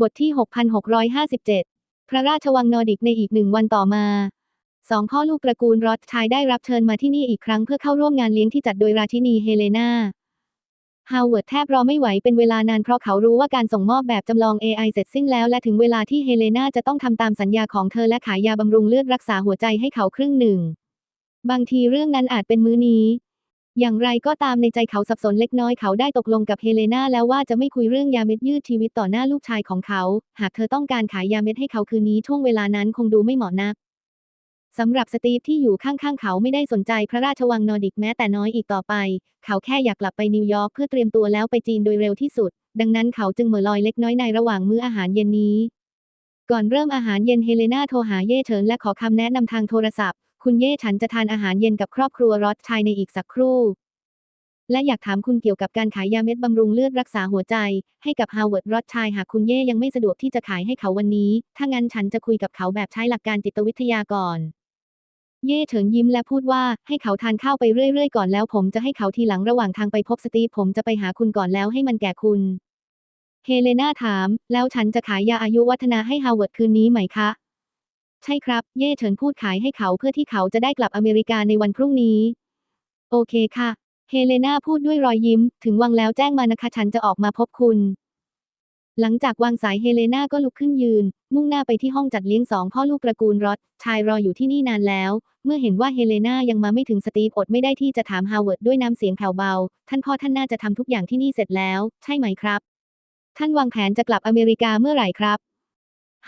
บทที่ 6657 พระราชวังนอร์ดิกในอีกหนึ่งวันต่อมาสองพ่อลูกตระกูลรอดชายได้รับเชิญมาที่นี่อีกครั้งเพื่อเข้าร่วมงานเลี้ยงที่จัดโดยราชินีเฮเลนาฮาวเวิร์ดแทบรอไม่ไหวเป็นเวลานานเพราะเขารู้ว่าการส่งมอบแบบจำลอง AI เสร็จสิ้นแล้วและถึงเวลาที่เฮเลนาจะต้องทำตามสัญญาของเธอและขายยาบำรุงเลือดรักษาหัวใจให้เขาครึ่งหนึ่ง บางทีเรื่องนั้นอาจเป็นมื้อนี้ อย่างไรก็ตามในใจเขาสับสนเล็กน้อยเขาได้ตกลงกับเฮเลนาแล้วว่าจะไม่คุยเรื่องยาเม็ดยืดชีวิตต่อหน้าลูกชายของเขา หากเธอต้องการขายยาเม็ดให้เขาคืนนี้ช่วงเวลานั้นคงดูไม่เหมาะนักสำหรับสตีฟที่อยู่ข้างๆเขาไม่ได้สนใจพระราชวังนอร์ดิกแม้แต่น้อยอีกต่อไป เขาแค่อยากกลับไปนิวยอร์กเพื่อเตรียมตัวแล้วไปจีนโดยเร็วที่สุด ดังนั้นเขาจึงเหม่อลอยเล็กน้อยในระหว่างมื้ออาหารเย็นนี้ ก่อนเริ่มอาหารเย็นเฮเลนาโทรหาเย่เฉินและขอคำแนะนำทางโทรศัพท์ คุณเย่ฉันจะทานอาหารเย็นกับครอบครัวรอดชายในอีกสักครู่ และอยากถามคุณเกี่ยวกับการขายยาเม็ดบำรุงเลือดรักษาหัวใจ ให้กับฮาวเวิร์ดรอดชายหากคุณเย่ยังไม่สะดวกที่จะขายให้เขาวันนี้ ถ้างั้นฉันจะคุยกับเขาแบบใช้หลักการจิตวิทยาก่อนเย่เฉินยิ้มและพูดว่าให้เขาทานข้าวไปเรื่อยๆก่อนแล้วผมจะให้เขาทีหลังระหว่างทางไปพบสตีฟผมจะไปหาคุณก่อนแล้วให้มันแก่คุณ เฮเลนาถาม แล้วฉันจะขายยาอายุวัฒนะให้ฮาวเวิร์ดคืนนี้ไหมคะ ใช่ครับ เย่เฉินพูดขายให้เขาเพื่อที่เขาจะได้กลับอเมริกาในวันพรุ่งนี้ โอเคค่ะ เฮเลนาพูดด้วยรอยยิ้ม ถึงวังแล้วแจ้งมานะคะฉันจะออกมาพบคุณ หลังจากวางสายเฮเลนาก็ลุกขึ้นยืน มุ่งหน้าไปที่ห้องจัดเลี้ยงสองพ่อลูกตระกูลรอดชายรออยู่ที่นี่นานแล้ว เมื่อเห็นว่าเฮเลนายังมาไม่ถึงสตีฟอดไม่ได้ที่จะถามฮาวเวิร์ดด้วยน้ำเสียงแผ่วเบา ท่านพ่อท่านน่าจะทำทุกอย่างที่นี่เสร็จแล้ว ใช่ไหมครับ ท่านวางแผนจะกลับอเมริกาเมื่อไหร่ครับ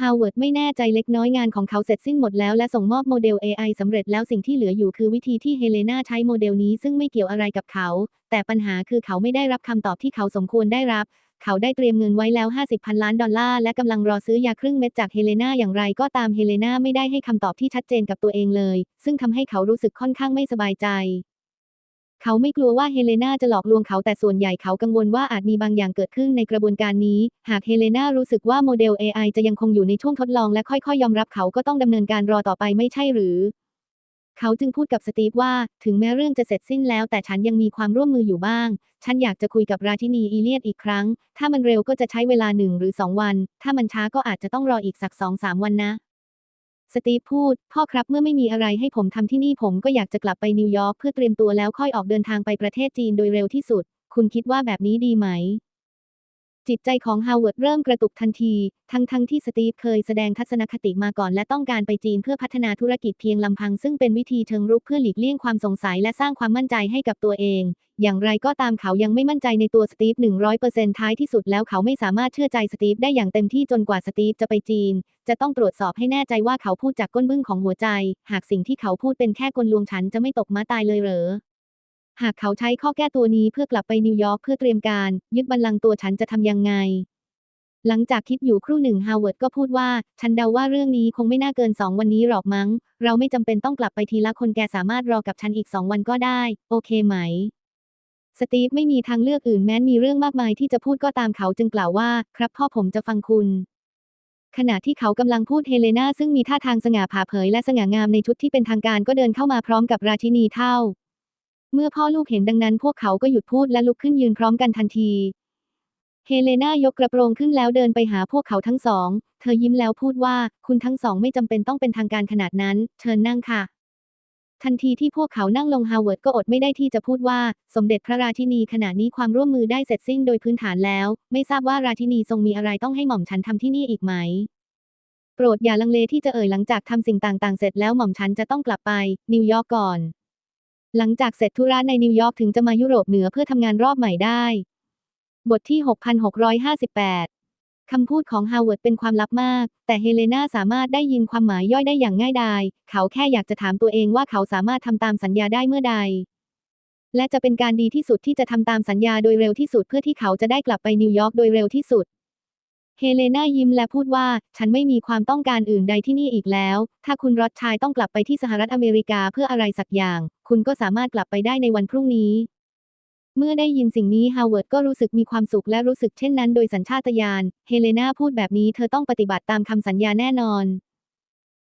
ฮาวเวิร์ดไม่แน่ใจเล็กน้อยงานของเขาเสร็จสิ้นหมดแล้วและส่งมอบโมเดล AI สำเร็จแล้วสิ่งที่เหลืออยู่คือวิธีที่เฮเลนาใช้โมเดลนี้ซึ่งไม่เกี่ยวอะไรกับเขา แต่ปัญหาคือเขาไม่ได้รับคำตอบที่เขาสมควรได้รับ เขาได้เตรียมเงินไว้แล้ว 50พันล้านดอลลาร์และกำลังรอซื้อยาครึ่งเม็ดจากเฮเลนาอย่างไรก็ตามเฮเลนาไม่ได้ให้คำตอบที่ชัดเจนกับตัวเองเลย ซึ่งทำให้เขารู้สึกค่อนข้างไม่สบายใจ เขาไม่กลัวว่าเฮเลนาจะหลอกลวงเขาแต่ส่วนใหญ่เขากังวลว่าอาจมีบางอย่างเกิดขึ้นในกระบวนการนี้ หากเฮเลนารู้สึกว่าโมเดล AI จะยังคงอยู่ในช่วงทดลองและค่อยๆ ยอมรับเขาก็ต้องดำเนินการรอต่อไปไม่ใช่หรือ เขาจึงพูดกับสตีฟว่า ถึงแม้เรื่องจะเสร็จสิ้นแล้ว แต่ฉันยังมีความร่วมมืออยู่บ้าง ฉันอยากจะคุยกับราชินีอีเลียดอีกครั้ง ถ้ามันเร็วก็จะใช้เวลาหนึ่งหรือสองวัน ถ้ามันช้าก็อาจจะต้องรออีกสักสองสามวันนะ สตีฟพูด พ่อครับเมื่อไม่มีอะไรให้ผมทำที่นี่ผมก็อยากจะกลับไปนิวยอร์กเพื่อเตรียมตัวแล้วค่อยออกเดินทางไปประเทศจีนโดยเร็วที่สุด คุณคิดว่าแบบนี้ดีไหม จิตใจของฮาวเวิร์ดเริ่มกระตุกทันที ทั้งทั้งที่สตีฟเคยแสดงทัศนคติมาก่อนและต้องการไปจีนเพื่อพัฒนาธุรกิจเพียงลำพัง ซึ่งเป็นวิธีเชิงรุกเพื่อหลีกเลี่ยงความสงสัยและสร้างความมั่นใจให้กับตัวเอง อย่างไรก็ตามเขายังไม่มั่นใจในตัวสตีฟ100%ท้ายที่สุดแล้วเขาไม่สามารถเชื่อใจสตีฟได้อย่างเต็มที่จนกว่าสตีฟจะไปจีน จะต้องตรวจสอบให้แน่ใจว่าเขาพูดจากก้นบึ้งของหัวใจ หากสิ่งที่เขาพูดเป็นแค่กลลวงฉันจะไม่ตกม้าตายเลยเหรอ หากเขาใช้ข้อแก้ตัวนี้เพื่อกลับไปนิวยอร์กเพื่อเตรียมการ ยึดบัลลังก์ตัวฉันจะทำยังไง หลังจากคิดอยู่ครู่หนึ่งฮาวเวิร์ดก็พูดว่า ฉันเดาว่าเรื่องนี้คงไม่น่าเกินสองวันนี้หรอกมั้ง เราไม่จำเป็นต้องกลับไปทีละคนแกสามารถรอกับฉันอีกสองวันก็ได้ โอเคไหมสตีฟไม่มีทางเลือกอื่นแม้นมีเรื่องมากมายที่จะพูดก็ตามเขาจึงกล่าวว่า ครับพ่อผมจะฟังคุณ ขณะที่เขากำลังพูดเฮเลนาซึ่งมีท่าทางสง่าผ่าเผยและสง่างามในชุดที่เป็นทางการก็เดินเข้ามาพร้อมกับราชินีเท่า เมื่อพ่อลูกเห็นดังนั้นพวกเขาก็หยุดพูดและลุกขึ้นยืนพร้อมกันทันที เฮเลนายกกระโปรงขึ้นแล้วเดินไปหาพวกเขาทั้งสอง เธอยิ้มแล้วพูดว่า คุณทั้งสองไม่จำเป็นต้องเป็นทางการขนาดนั้น เชิญนั่งค่ะ ทันทีที่พวกเขานั่งลงฮาวเวิร์ดก็อดไม่ได้ที่จะพูดว่า สมเด็จพระราชินีขณะนี้ความร่วมมือได้เสร็จสิ้นโดยพื้นฐานแล้ว ไม่ทราบว่าราชินีทรงมีอะไรต้องให้หม่อมฉันทำที่นี่อีกไหมโปรดอย่าลังเลที่จะเอ่ยหลังจากทำสิ่งต่างๆ เสร็จแล้วหม่อมฉันจะต้องกลับไป นิวยอร์กก่อน หลังจากเสร็จธุระในนิวยอร์กถึงจะมายุโรปเหนือเพื่อทำงานรอบใหม่ได้ บทที่ 6658 คำพูดของฮาวเวิร์ดเป็นความลับมาก แต่เฮเลนาสามารถได้ยินความหมายย่อยได้อย่างง่ายดาย เขาแค่อยากจะถามตัวเองว่าเขาสามารถทำตามสัญญาได้เมื่อใด และจะเป็นการดีที่สุดที่จะทำตามสัญญาโดยเร็วที่สุดเพื่อที่เขาจะได้กลับไปนิวยอร์กโดยเร็วที่สุด เฮเลนายิ้มและพูดว่า ฉันไม่มีความต้องการอื่นใดที่นี่อีกแล้ว ถ้าคุณรอดชายต้องกลับไปที่สหรัฐอเมริกาเพื่ออะไรสักอย่าง คุณก็สามารถกลับไปได้ในวันพรุ่งนี้ เมื่อได้ยินสิ่งนี้ฮาวเวิร์ดก็รู้สึกมีความสุขและรู้สึกเช่นนั้นโดยสัญชาตญาณ เฮเลนาพูดแบบนี้เธอต้องปฏิบัติตามคำสัญญาแน่นอน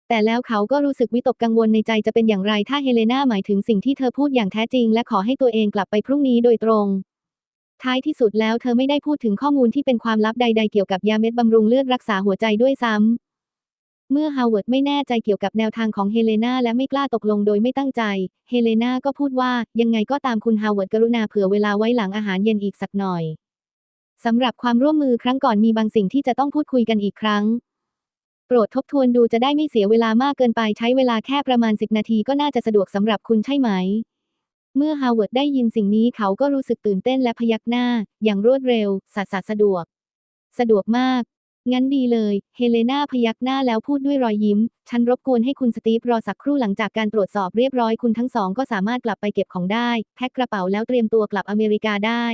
แต่แล้วเขาก็รู้สึกวิตกกังวลในใจจะเป็นอย่างไรถ้าเฮเลนาหมายถึงสิ่งที่เธอพูดอย่างแท้จริง และขอให้ตัวเองกลับไปพรุ่งนี้โดยตรง ท้ายที่สุดแล้วเธอไม่ได้พูดถึงข้อมูลที่เป็นความลับใด ๆ เกี่ยวกับยาเม็ดบำรุงเลือดรักษาหัวใจด้วยซ้ำ เมื่อฮาวเวิร์ดไม่แน่ใจเกี่ยวกับแนวทางของเฮเลนาและไม่กล้าตกลงโดยไม่ตั้งใจ เฮเลนาก็พูดว่ายังไงก็ตามคุณฮาวเวิร์ดกรุณาเผื่อเวลาไว้หลังอาหารเย็นอีกสักหน่อยสำหรับความร่วมมือครั้งก่อนมีบางสิ่งที่จะต้องพูดคุยกันอีกครั้ง โปรดทบทวนดูจะได้ไม่เสียเวลามากเกินไปใช้เวลาแค่ประมาณ 10 นาทีก็น่าจะสะดวกสำหรับคุณใช่ไหม เมื่อฮาวเวิร์ดได้ยินสิ่งนี้เขาก็รู้สึกตื่นเต้นและพยักหน้า อย่างรวดเร็วสัสสะดวก สะดวกมาก งั้นดีเลย เฮเลนาพยักหน้าแล้วพูดด้วยรอยยิ้ม ฉันรบกวนให้คุณสตีฟรอสักครู่หลังจากการตรวจสอบเรียบร้อยคุณทั้งสองก็สามารถกลับไปเก็บของได้ แพ็คกระเป๋าแล้วเตรียมตัวกลับอเมริกาได้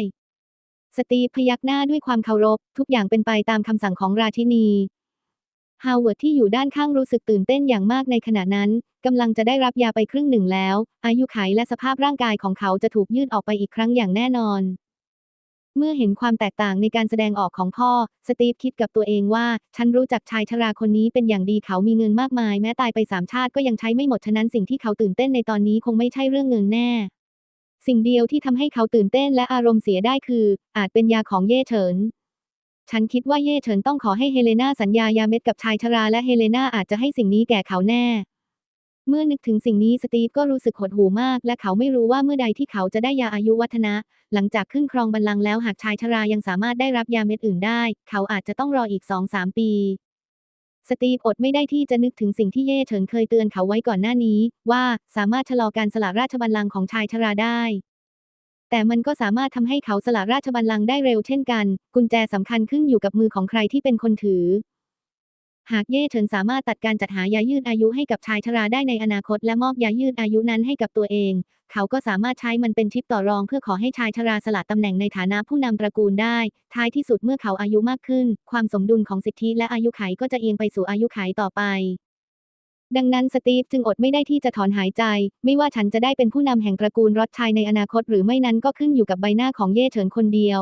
สตีฟพยักหน้าด้วยความเคารพ ทุกอย่างเป็นไปตามคำสั่งของราชินี ฮาวเวิร์ดที่อยู่ด้านข้างรู้สึกตื่นเต้นอย่างมากในขณะนั้น กำลังจะได้รับยาไปครึ่งหนึ่งแล้ว อายุไขและสภาพร่างกายของเขาจะถูกยืดออกไปอีกครั้งอย่างแน่นอน เมื่อเห็นความแตกต่างในการแสดงออกของพ่อ สตีฟคิดกับตัวเองว่า ฉันรู้จักชายชราคนนี้เป็นอย่างดีเขามีเงินมากมาย แม้ตายไปสามชาติก็ยังใช้ไม่หมดฉะนั้นสิ่งที่เขาตื่นเต้นในตอนนี้คงไม่ใช่เรื่องเงินแน่สิ่งเดียวที่ทำให้เขาตื่นเต้นและอารมณ์เสียได้คือ อาจเป็นยาของเย่เฉิน ฉันคิดว่าเย่เฉินต้องขอให้เฮเลนาสัญญายาเม็ดกับชายชราและเฮเลนาอาจจะให้สิ่งนี้แก่เขาแน่ เมื่อนึกถึงสิ่งนี้สตีฟก็รู้สึกหดหู่มาก และเขาไม่รู้ว่าเมื่อใดที่เขาจะได้ยาอายุวัฒนะ หลังจากขึ้นครองบัลลังก์แล้วหากชายชรายังสามารถได้รับยาเม็ดอื่นได้ เขาอาจจะต้องรออีกสองสามปีสตีฟอดไม่ได้ที่จะนึกถึงสิ่งที่เย่เฉินเคยเตือนเขาไว้ก่อนหน้านี้ ว่าสามารถชะลอการสละราชบัลลังก์ของชายชราได้ แต่มันก็สามารถทำให้เขาสละราชบัลลังก์ได้เร็วเช่นกัน กุญแจสำคัญขึ้นอยู่กับมือของใครที่เป็นคนถือ หากเย่เฉินสามารถตัดการจัดหายายืดอายุให้กับชายชราได้ในอนาคต และมอบยายืดอายุนั้นให้กับตัวเอง เขาก็สามารถใช้มันเป็นชิปต่อรอง เพื่อขอให้ชายชราสละตำแหน่งในฐานะผู้นำตระกูลได้ ท้ายที่สุดเมื่อเขาอายุมากขึ้น ความสมดุลของสิทธิและอายุไขก็จะเอียงไปสู่อายุไขต่อไป ดังนั้นสตีฟจึงอดไม่ได้ที่จะถอนหายใจ ไม่ว่าฉันจะได้เป็นผู้นำแห่งตระกูลรอดชัยในอนาคตหรือไม่นั้นก็ขึ้นอยู่กับใบหน้าของเย่เฉินคนเดียว